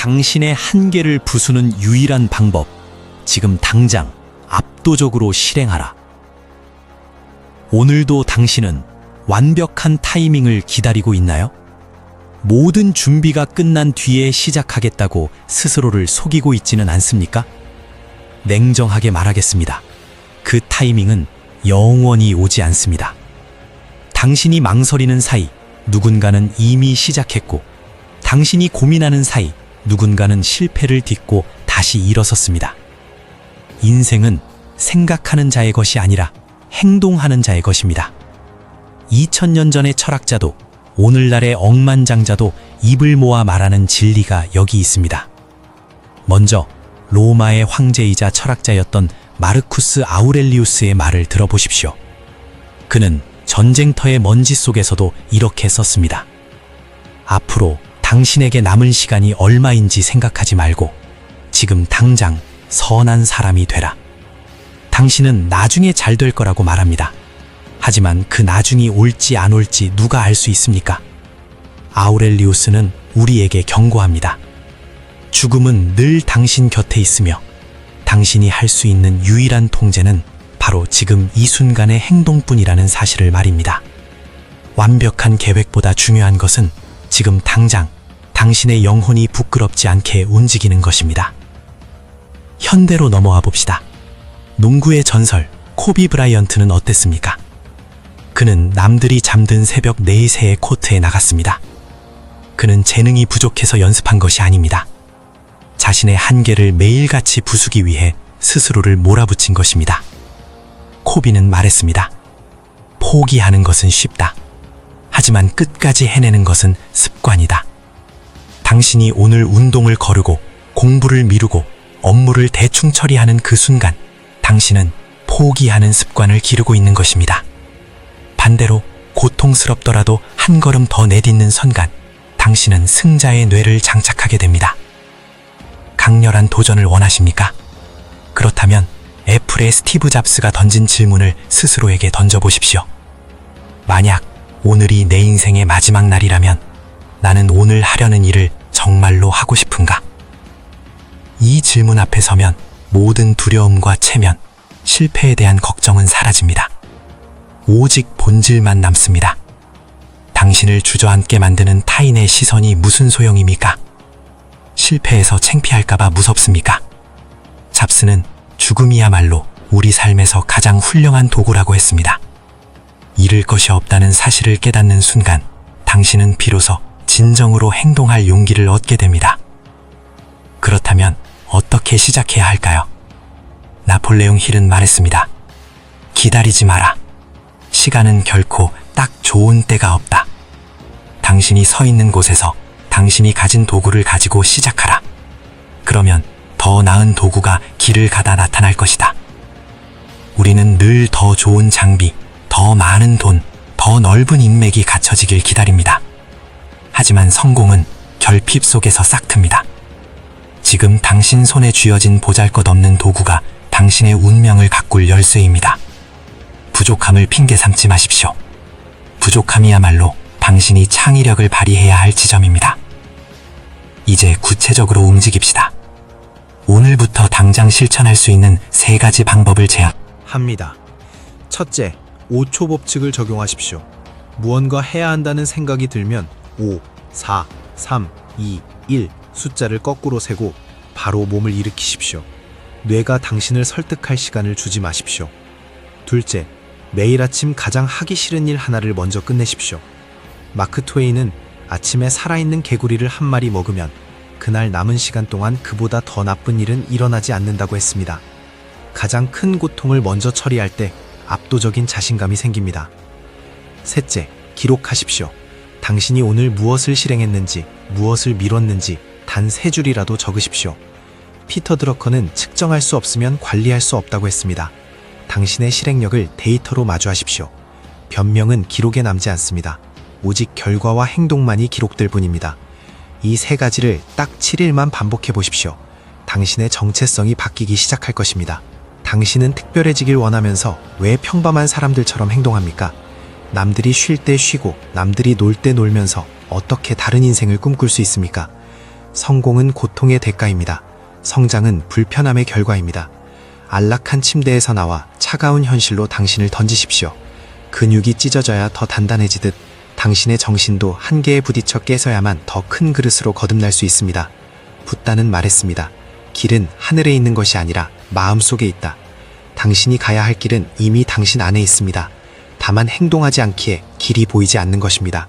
당신의 한계를 부수는 유일한 방법. 지금 당장 압도적으로 실행하라. 오늘도 당신은 완벽한 타이밍을 기다리고 있나요? 모든 준비가 끝난 뒤에 시작하겠다고 스스로를 속이고 있지는 않습니까? 냉정하게 말하겠습니다. 그 타이밍은 영원히 오지 않습니다. 당신이 망설이는 사이 누군가는 이미 시작했고, 당신이 고민하는 사이 누군가는 실패를 딛고 다시 일어섰습니다. 인생은 생각하는 자의 것이 아니라 행동하는 자의 것입니다. 2000년 전의 철학자도 오늘날의 억만장자도 입을 모아 말하는 진리가 여기 있습니다. 먼저 로마의 황제이자 철학자였던 마르쿠스 아우렐리우스의 말을 들어보십시오. 그는 전쟁터의 먼지 속에서도 이렇게 썼습니다. 앞으로 당신에게 남은 시간이 얼마인지 생각하지 말고 지금 당장 선한 사람이 되라. 당신은 나중에 잘 될 거라고 말합니다. 하지만 그 나중이 올지 안 올지 누가 알 수 있습니까? 아우렐리우스는 우리에게 경고합니다. 죽음은 늘 당신 곁에 있으며 당신이 할 수 있는 유일한 통제는 바로 지금 이 순간의 행동뿐이라는 사실을 말입니다. 완벽한 계획보다 중요한 것은 지금 당장 당신의 영혼이 부끄럽지 않게 움직이는 것입니다. 현대로 넘어와 봅시다. 농구의 전설 코비 브라이언트는 어땠습니까? 그는 남들이 잠든 새벽 4세의 코트에 나갔습니다. 그는 재능이 부족해서 연습한 것이 아닙니다. 자신의 한계를 매일같이 부수기 위해 스스로를 몰아붙인 것입니다. 코비는 말했습니다. 포기하는 것은 쉽다. 하지만 끝까지 해내는 것은 습관이다. 당신이 오늘 운동을 거르고 공부를 미루고 업무를 대충 처리하는 그 순간 당신은 포기하는 습관을 기르고 있는 것입니다. 반대로 고통스럽더라도 한 걸음 더 내딛는 순간 당신은 승자의 뇌를 장착하게 됩니다. 강렬한 도전을 원하십니까? 그렇다면 애플의 스티브 잡스가 던진 질문을 스스로에게 던져보십시오. 만약 오늘이 내 인생의 마지막 날이라면 나는 오늘 하려는 일을 정말로 하고 싶은가? 이 질문 앞에 서면 모든 두려움과 체면, 실패에 대한 걱정은 사라집니다. 오직 본질만 남습니다. 당신을 주저앉게 만드는 타인의 시선이 무슨 소용입니까? 실패해서 창피할까봐 무섭습니까? 잡스는 죽음이야말로 우리 삶에서 가장 훌륭한 도구라고 했습니다. 잃을 것이 없다는 사실을 깨닫는 순간 당신은 비로소 진정으로 행동할 용기를 얻게 됩니다. 그렇다면 어떻게 시작해야 할까요? 나폴레옹 힐은 말했습니다. 기다리지 마라. 시간은 결코 딱 좋은 때가 없다. 당신이 서 있는 곳에서 당신이 가진 도구를 가지고 시작하라. 그러면 더 나은 도구가 길을 가다 나타날 것이다. 우리는 늘 더 좋은 장비, 더 많은 돈, 더 넓은 인맥이 갖춰지길 기다립니다. 하지만 성공은 결핍 속에서 싹틉니다. 지금 당신 손에 쥐어진 보잘 것 없는 도구가 당신의 운명을 가꿀 열쇠입니다. 부족함을 핑계 삼지 마십시오. 부족함이야말로 당신이 창의력을 발휘해야 할 지점입니다. 이제 구체적으로 움직입시다. 오늘부터 당장 실천할 수 있는 세 가지 방법을 제안. 합니다. 첫째, 5초 법칙을 적용하십시오. 무언가 해야 한다는 생각이 들면 5, 4, 3, 2, 1 숫자를 거꾸로 세고 바로 몸을 일으키십시오. 뇌가 당신을 설득할 시간을 주지 마십시오. 둘째, 매일 아침 가장 하기 싫은 일 하나를 먼저 끝내십시오. 마크 트웨이는 아침에 살아있는 개구리를 한 마리 먹으면 그날 남은 시간 동안 그보다 더 나쁜 일은 일어나지 않는다고 했습니다. 가장 큰 고통을 먼저 처리할 때 압도적인 자신감이 생깁니다. 셋째, 기록하십시오. 당신이 오늘 무엇을 실행했는지, 무엇을 미뤘는지 단 세 줄이라도 적으십시오. 피터 드러커는 측정할 수 없으면 관리할 수 없다고 했습니다. 당신의 실행력을 데이터로 마주하십시오. 변명은 기록에 남지 않습니다. 오직 결과와 행동만이 기록될 뿐입니다. 이 세 가지를 딱 7일만 반복해 보십시오. 당신의 정체성이 바뀌기 시작할 것입니다. 당신은 특별해지길 원하면서 왜 평범한 사람들처럼 행동합니까? 남들이 쉴 때 쉬고 남들이 놀 때 놀면서 어떻게 다른 인생을 꿈꿀 수 있습니까? 성공은 고통의 대가입니다. 성장은 불편함의 결과입니다. 안락한 침대에서 나와 차가운 현실로 당신을 던지십시오. 근육이 찢어져야 더 단단해지듯 당신의 정신도 한계에 부딪혀 깨서야만 더 큰 그릇으로 거듭날 수 있습니다. 붓다는 말했습니다. 길은 하늘에 있는 것이 아니라 마음속에 있다. 당신이 가야 할 길은 이미 당신 안에 있습니다. 다만 행동하지 않기에 길이 보이지 않는 것입니다.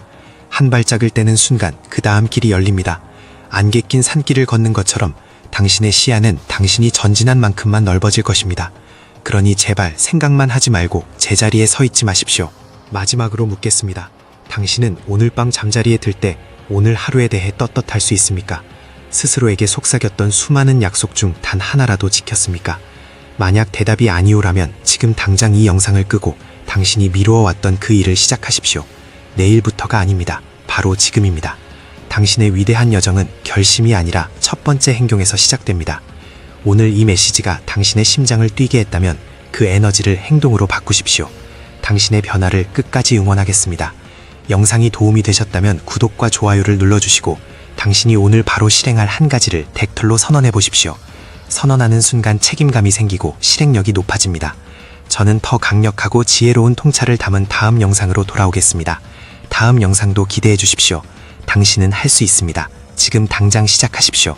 한 발짝을 떼는 순간 그 다음 길이 열립니다. 안개 낀 산길을 걷는 것처럼 당신의 시야는 당신이 전진한 만큼만 넓어질 것입니다. 그러니 제발 생각만 하지 말고 제자리에 서 있지 마십시오. 마지막으로 묻겠습니다. 당신은 오늘 밤 잠자리에 들 때 오늘 하루에 대해 떳떳할 수 있습니까? 스스로에게 속삭였던 수많은 약속 중 단 하나라도 지켰습니까? 만약 대답이 아니오라면 지금 당장 이 영상을 끄고 당신이 미루어왔던 그 일을 시작하십시오. 내일부터가 아닙니다. 바로 지금입니다. 당신의 위대한 여정은 결심이 아니라 첫 번째 행동에서 시작됩니다. 오늘 이 메시지가 당신의 심장을 뛰게 했다면 그 에너지를 행동으로 바꾸십시오. 당신의 변화를 끝까지 응원하겠습니다. 영상이 도움이 되셨다면 구독과 좋아요를 눌러주시고 당신이 오늘 바로 실행할 한 가지를 덱털로 선언해 보십시오. 선언하는 순간 책임감이 생기고 실행력이 높아집니다. 저는 더 강력하고 지혜로운 통찰을 담은 다음 영상으로 돌아오겠습니다. 다음 영상도 기대해 주십시오. 당신은 할 수 있습니다. 지금 당장 시작하십시오.